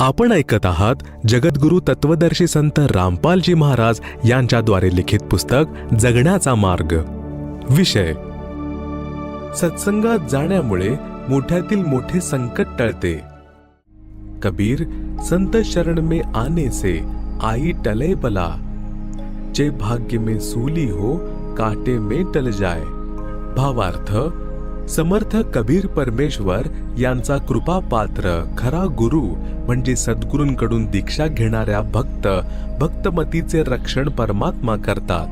आपण ऐकत आहात जगद्गुरु तत्वदर्शी संत रामपालजी महाराज यांच्याद्वारे लिखित पुस्तक जगण्याचा मार्ग. विषय. सत्संगात जाण्यामुळे मोठ्यातील मोठे संकट टळते. कबीर संत शरण में आने से आई टले बला. जे भाग्य में सूली हो काटे में टल जाय. भावार्थ समर्थ कबीर परमेश्वर यांचा कृपा पात्र खरा गुरु म्हणजे सद्गुरूंकडून दीक्षा घेणाऱ्या भक्त भक्तमतीचे रक्षण परमात्मा करतात.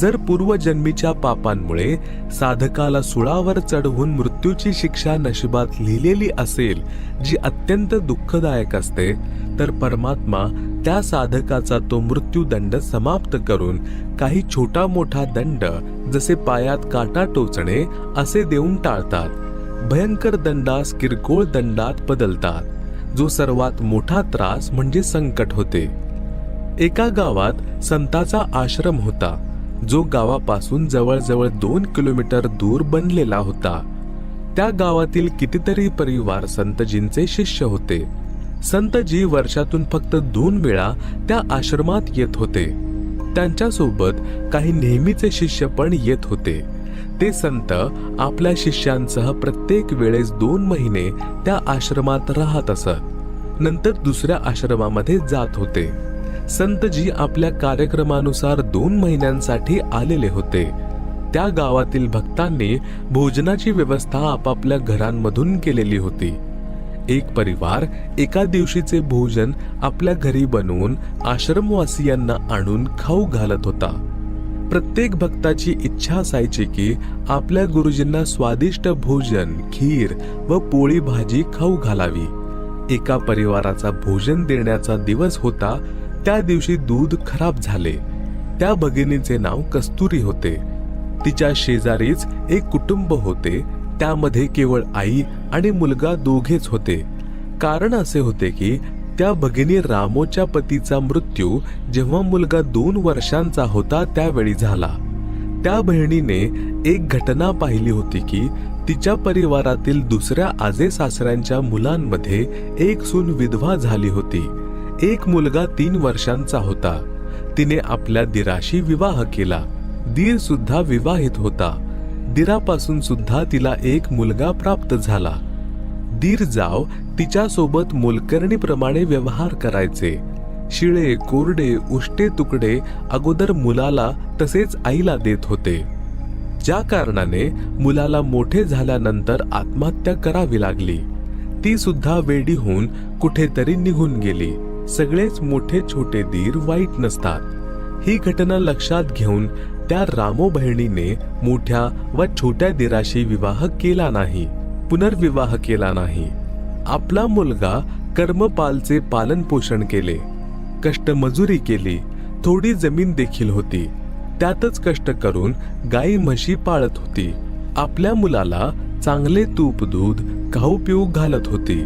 जर पूर्वजन्मीच्या पापांमुळे साधकाला सुळावर चढवून मृत्यूची शिक्षा नशिबात लिहिलेली असेल जी अत्यंत दुःखदायक असते तर परमात्मा त्या साधकाचा तो मृत्यूदंड समाप्त करून काही छोटा मोठा दंड जसे पायात काटा टोचणे असे देऊन टाळतात. भयंकर दंडास किरकोळ दंडात बदलतात जो सर्वात मोठा त्रास म्हणजे संकट होते. एका गावात संताचा आश्रम होता जो गावापासून जवळजवळ दोन किलोमीटर दूर बनलेला होता. त्या गावातील कितीतरी परिवार संतजींचे शिष्य होते. संतजी वर्षातून फक्त दोन वेळा त्या आश्रमात येत होते. त्यांच्यासोबत काही नेहमीचे शिष्य पण येत होते. ते संत आपल्या शिष्यांसह प्रत्येक वेळेस दोन महिने त्या आश्रमात राहत असत. नंतर दुसऱ्या आश्रमामध्ये जात होते. संतजी आपल्या कार्यक्रमानुसार दोन महिन्यांसाठी आलेले होते. त्या गावातील भक्तांनी भोजनाची व्यवस्था आपापल्या घरांमधून केलेली होती. एक परिवार एका दिवशीचे भोजन आपल्या घरी बनवून आश्रमवासियांना आणून खाऊ घालत होता. प्रत्येक भक्ताची इच्छा असायची की आपल्या गुरुजींना स्वादिष्ट भोजन खीर व पोळी भाजी खाऊ घालावी. एका परिवाराचा भोजन देण्याचा दिवस होता त्या दिवशी दूध खराब झाले. त्या भगिनीचे नाव कस्तुरी होते. तिच्या शेजारीच एक कुटुंब होते त्यामध्ये केवळ आई आणि मुलगा दोघेच होते. कारण असे होते की त्या भगिनी रामोच्या पतीचा मृत्यू जेव्हा मुलगा दोन वर्षांचा होता त्यावेळी झाला. त्या बहिणीने एक घटना पाहिली होती की तिच्या परिवारातील दुसऱ्या आजे सासऱ्यांच्या मुलांमध्ये एक सून विधवा झाली होती. एक मुलगा तीन वर्षांचा होता. तिने आपल्या दिराशी विवाह केला. दीर सुद्धा विवाहित होता. दिरापासून सुद्धा तिला एक मुलगा प्राप्त झाला. दीर जाव तिच्यासोबत मोलकरणीप्रमाणे मोलकर्णीप्रमाणे व्यवहार करायचे. शिळे कोरडे उष्टे तुकडे अगोदर मुलाला तसेच आईला देत होते. ज्या कारणाने मुलाला मोठे झाल्यानंतर आत्महत्या करावी लागली. ती सुद्धा वेडी होऊन कुठेतरी निघून गेली. सगळेच मोठे छोटे दीर वाईट नसतात. ही घटना लक्षात घेऊन त्या रामो बहिणीने मोठ्या व छोट्या दिराशी विवाह केला नाही पुनर्विवाह केला नाही. आपला मुलगा कर्मपालचे पालन पोषण केले कष्टमजुरी केली थोडी जमीन देखील होती. त्यातच कष्ट करून गाई म्हशी पाळत होती. आपल्या मुलाला चांगले तूप दूध खाऊ पिऊ घालत होती.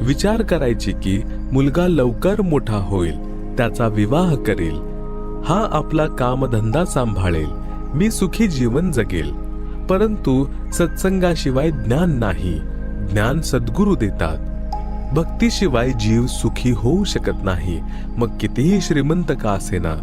विचार करायची की मुलगा लवकर मोठा होईल त्याचा विवाह करेल. हा आपला कामधंदा सांभाळेल. मी सुखी जीवन जगेल. परंतु सत्संगाशिवाय ज्ञान नाही. ज्ञान सद्गुरू देतात. भक्तीशिवाय जीव सुखी होऊ शकत नाही. मग कितीही श्रीमंत का असेना?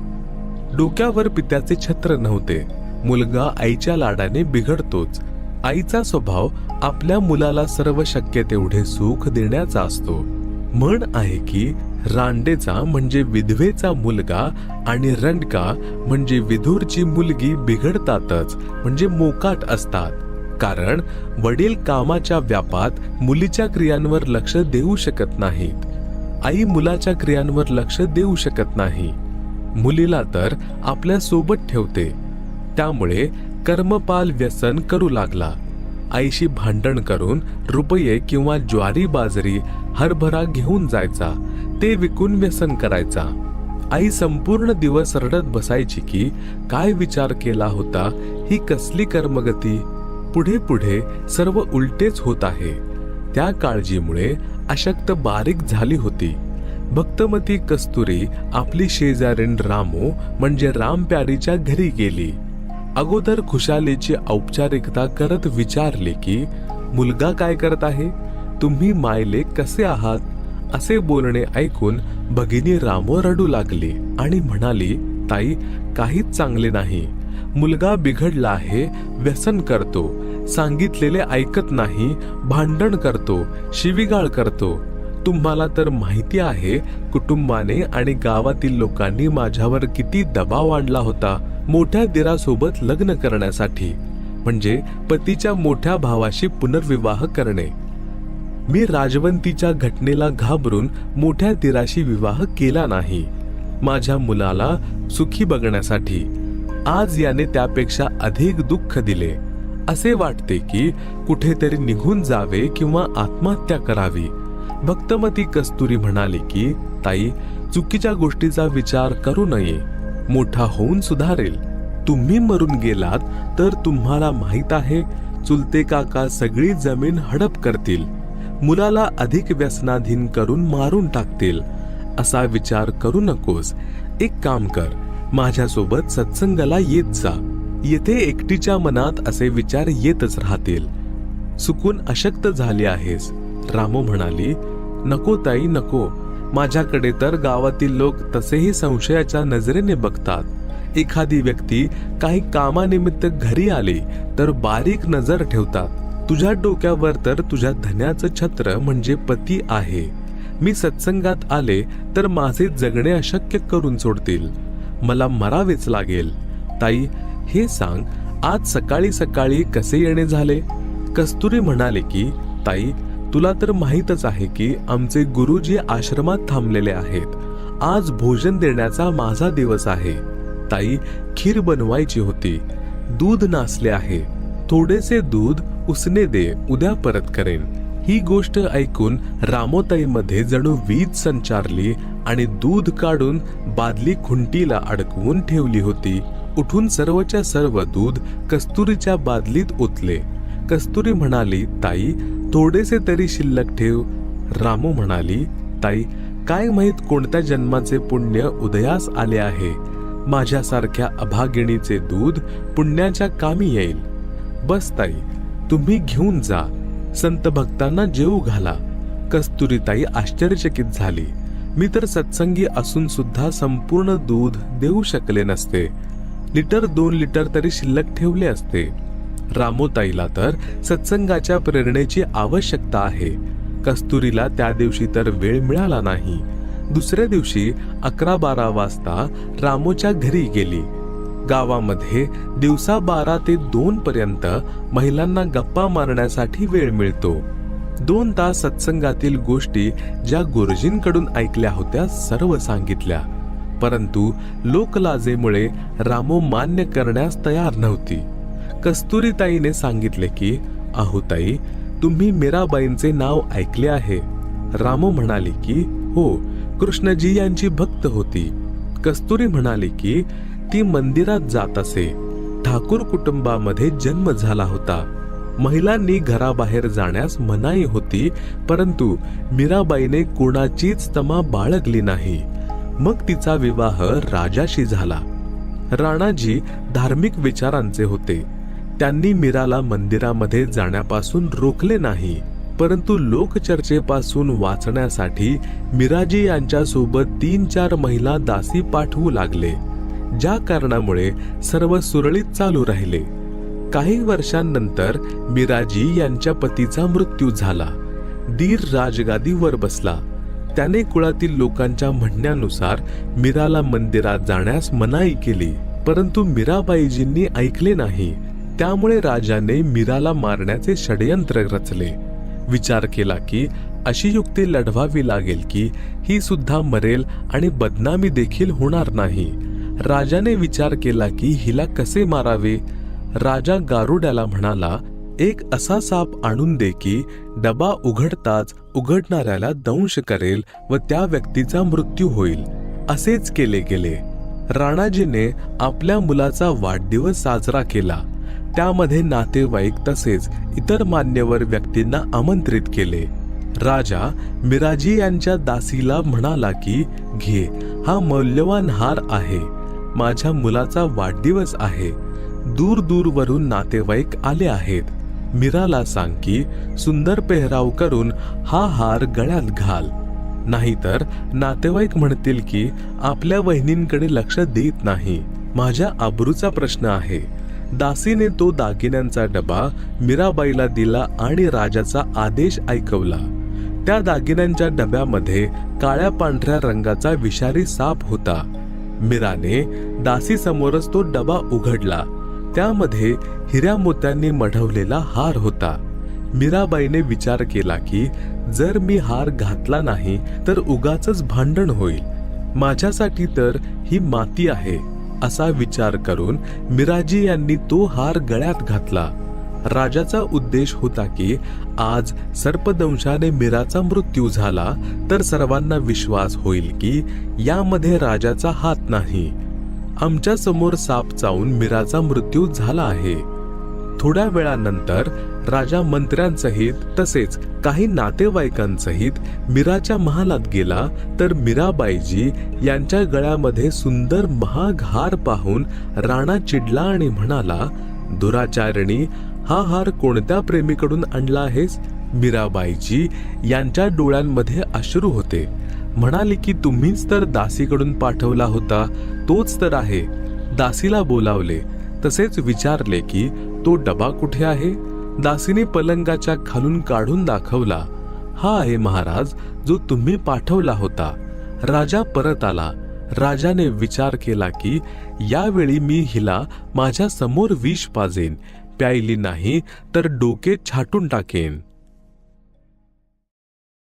डोक्यावर पित्याचे छत्र नव्हते. मुलगा आईच्या लाडाने बिघडतोच. आईचा स्वभाव आपल्या मुलाला सर्व शक्य तेवढे सुख देण्याचा असतो. म्हण आहे की रांडेचा म्हणजे विधवेचा मुलगा आणि रंडका म्हणजे विधूरची मुलगी बिघडतातच म्हणजे मोकाट असतात. कारण वडील कामाच्या व्यापात मुलीच्या क्रियांवर लक्ष देऊ शकत नाहीत. आई मुलाच्या क्रियांवर लक्ष देऊ शकत नाही. मुलीला तर आपल्यासोबत ठेवते. त्यामुळे कर्मपाल व्यसन करू लागला. आईशी भांडण करून रुपये किंवा ज्वारी बाजरी हरभरा घेऊन जायचा ते विकून व्यसन करायचा. आई संपूर्ण दिवस रडत बसायची की काय विचार केला होता? ही कसली कर्मगती? पुढे पुढे सर्व उलटेच होत आहे. त्या काळजीमुळे अशक्त बारीक झाली होती. भक्तमती कस्तुरी आपली शेजारीण रामू म्हणजे रामप्यारीच्या घरी गेली. अगोदर खुशालीची औपचारिकता करत विचारले की मुलगा काय करत आहे? तुम्ही मायले कसे आहात? असे बोलणे ऐकून भगिनी रामो रडू लागली आणि म्हणाली ताई काहीच चांगले नाही. मुलगा बिघडला आहे व्यसन करतो. सांगितलेले ऐकत नाही भांडण करतो शिविगाळ करतो. तुम्हाला तर माहिती आहे कुटुंबाने आणि गावातील लोकांनी माझ्यावर किती दबाव आणला होता मोठ्या दिरासोबत लग्न करण्यासाठी. म्हणजे पतीच्या मोठ्या भावाशी पुनर्विवाह करणे. मी राजवंतीच्या घटनेला घाबरून मोठ्या तिराशी विवाह केला नाही. माझ्या मुलाला सुखी बघण्यासाठी आज याने त्यापेक्षा अधिक दुःख दिले. असे वाटते की कुठेतरी निघून जावे किंवा आत्महत्या करावी. भक्तमती कस्तुरी म्हणाली की ताई चुकीच्या गोष्टीचा विचार करू नये. मोठा होऊन सुधारेल. तुम्ही मरून गेलात तर तुम्हाला माहीत आहे चुलते काका सगळी जमीन हडप करतील. मुलाला अधिक व्यसनाधीन करून मारून टाकतील. असा विचार करू नकोस. एक काम कर. माझ्यासोबत सत्संगाला येत जा. येथे एकटीच्या मनात असे विचार येतच राहतील. चुकून अशक्त झाले आहेस. रामू म्हणाली नको ताई नको. माझ्याकडे तर गावातील लोक तसेही संशयाच्या नजरेने बघतात. एखादी व्यक्ती काही कामानिमित्त घरी आली तर बारीक नजर ठेवतात. तुझ्या डोक्यावर तर तुझ्या धन्याचं छत्र म्हणजे पती आहे. मी सत्संगात आले तर माझे जगणे अशक्य करून सोडतील. मला मरावेच लागेल. ताई हे सांग आज सकाळी सकाळी कसे येणे झाले? कस्तुरी म्हणाले की ताई तुला तर माहीतच आहे की आमचे गुरुजी आश्रमात थांबलेले आहेत. आज भोजन देण्याचा माझा दिवस आहे. ताई खीर बनवायची होती. दूध नासले आहे. थोडेसे दूध उसने दे उद्या परत करेन. ही गोष्ट ऐकून रामोताईमध्ये जणू वीज संचारली आणि दूध काढून बादली खुंटीला अडकवून ठेवली होती. उठून सर्वच्या सर्व दूध कस्तुरीच्या बादलीत ओतले. कस्तुरी म्हणाली ताई थोडेसे तरी शिल्लक ठेव. रामू म्हणाली ताई काय माहीत कोणत्या जन्माचे पुण्य उदयास आले आहे? माझ्यासारख्या अभागिणीचे दूध पुण्याच्या कामी येईल. बस ताई. तुम्ही घेऊन जा. संत भक्तांना जेऊ घाला. कस्तुरीताई आश्चर्यचकित झाली. मी तर सत्संगी असून सुद्धा संपूर्ण दूध देऊ शकले नसते. लिटर दोन लिटर तरी शिल्लक ठेवले असते. रामोताईला तर सत्संगाच्या प्रेरणेची आवश्यकता आहे. कस्तुरीला त्या दिवशी तर वेळ मिळाला नाही. दुसऱ्या दिवशी अकरा बारा वाजता रामोच्या घरी गेली. गावामध्ये दिवसा बारा ते दोन पर्यंत महिलांना गप्पा मारण्यासाठी वेळ मिळतो. दोन तास सत्संगातील गोष्टी ज्या गुरुजींकडून ऐकल्या होत्या सर्व सांगितल्या. परंतु लोकलाजेमुळे रामो मान्य करण्यास तयार नव्हती. कस्तुरीताईने सांगितले की आहुताई तुम्ही मीराबाईंचे नाव ऐकले आहे. रामो म्हणाले की हो कृष्णजी यांची भक्त होती. कस्तुरी म्हणाली की ती मंदिरात जात असे. ठाकूर कुटुंबामध्ये जन्म झाला होता. महिलांनी घराबाहेर जाण्यास मनाई होती परंतु मीराबाईने कोणाचीच तमा बाळगली नाही. मग तिचा विवाह राजाशी झाला. राणाजी धार्मिक विचारांचे होते. त्यांनी मीराला मंदिरामध्ये जाण्यापासून रोखले नाही परंतु लोकचर्चेपासून वाचण्यासाठी मिराजी यांच्यासोबत तीन चार महिला दासी पाठवू लागले. ज्या कारणामुळे सर्व सुरळीत चालू राहिले. काही वर्षांनंतर मिराजी यांच्या पतीचा मृत्यू झाला. दीर राजगादीवर बसला. त्याने कुळातील लोकांच्या म्हणण्यानुसार मीराला मंदिरात जाण्यास मनाई केली. परंतु मीराबाईजींनी ऐकले नाही. त्यामुळे राजाने मीराला मारण्याचे षडयंत्र रचले. विचार केला की अशी युक्ती लढवावी लागेल की ही सुद्धा मरेल आणि बदनामी देखील होणार नाही. राजाने विचार केला की हिला कसे मारावे? राजा गारुड्याला म्हणाला एक असा साप आणून दे की डबा उघडताच उघडणाऱ्याला दंश करेल व त्या व्यक्तीचा मृत्यू होईल. असेच केले गेले. राणाजीने आपल्या मुलाचा वाढदिवस साजरा केला. त्यामध्ये नातेवाईक तसेच इतर मान्यवर व्यक्तींना आमंत्रित केले. राजा मिराजी यांच्या दासीला म्हणाला की घे हा मौल्यवान हार आहे. माझ्या मुलाचा वाढदिवस आहे. दूर दूरवरून नातेवाईक आले आहेत. मीराला सांग की सुंदर पेहराव करून हा हार गळ्यात घाल. नाहीतर नातेवाईक म्हणतील की आपल्या वहिनींकडे लक्ष देत नाही. माझ्या आबरूचा प्रश्न आहे. दासीने तो दागिन्यांचा डबा मीराबाईला दिला आणि राजाचा आदेश ऐकवला. त्या दागिन्यांच्या डब्यामध्ये काळ्या पांढऱ्या रंगाचा विषारी साप होता. मीराने दासी समोरच तो डबा उघडला. त्यामध्ये हिऱ्या मोत्यांनी मढवलेला हार होता. मीराबाईने विचार केला की जर मी हार घातला नाही तर उगाच भांडण होईल. माझ्यासाठी तर ही माती आहे असा विचार करून मिराजी यांनी तो हार गळ्यात घातला. राजाचा उद्देश होता की आज सर्पदंशाने मीराचा मृत्यू झाला तर सर्वांना विश्वास होईल की यामध्ये राजाचा हात नाही. आमच्यासमोर साप चावून मीराचा मृत्यू झाला आहे. थोड्या वेळानंतर राजा मंत्र्यांसहित तसेच काही नातेवाईकांसहित मीराच्या महालात गेला तर मीराबाईजी यांच्या गळ्यामध्ये सुंदर महाघार पाहून राणा चिडला आणि म्हणाला दुराचारिणी हा हार कोणत्या प्रेमीकडून आणला आहेस? मीराबाईजी यांच्या डोळ्यांमध्ये अश्रू होते. म्हणाले की तुम्हीच तर दासीकडून पाठवला होता. तोच तर आहे. दासीला बोलावले. तसेच विचारले की तो डबा कुठे आहे? दासीने पलंगाच्या खालून काढून दाखवला. हा आहे महाराज जो तुम्ही पाठवला होता. राजा परत आला. राजाने विचार केला की यावेळी मी हिला माझ्यासमोर विष पाजेन. प्यायली नाही तर डोके छाटून टाकेन.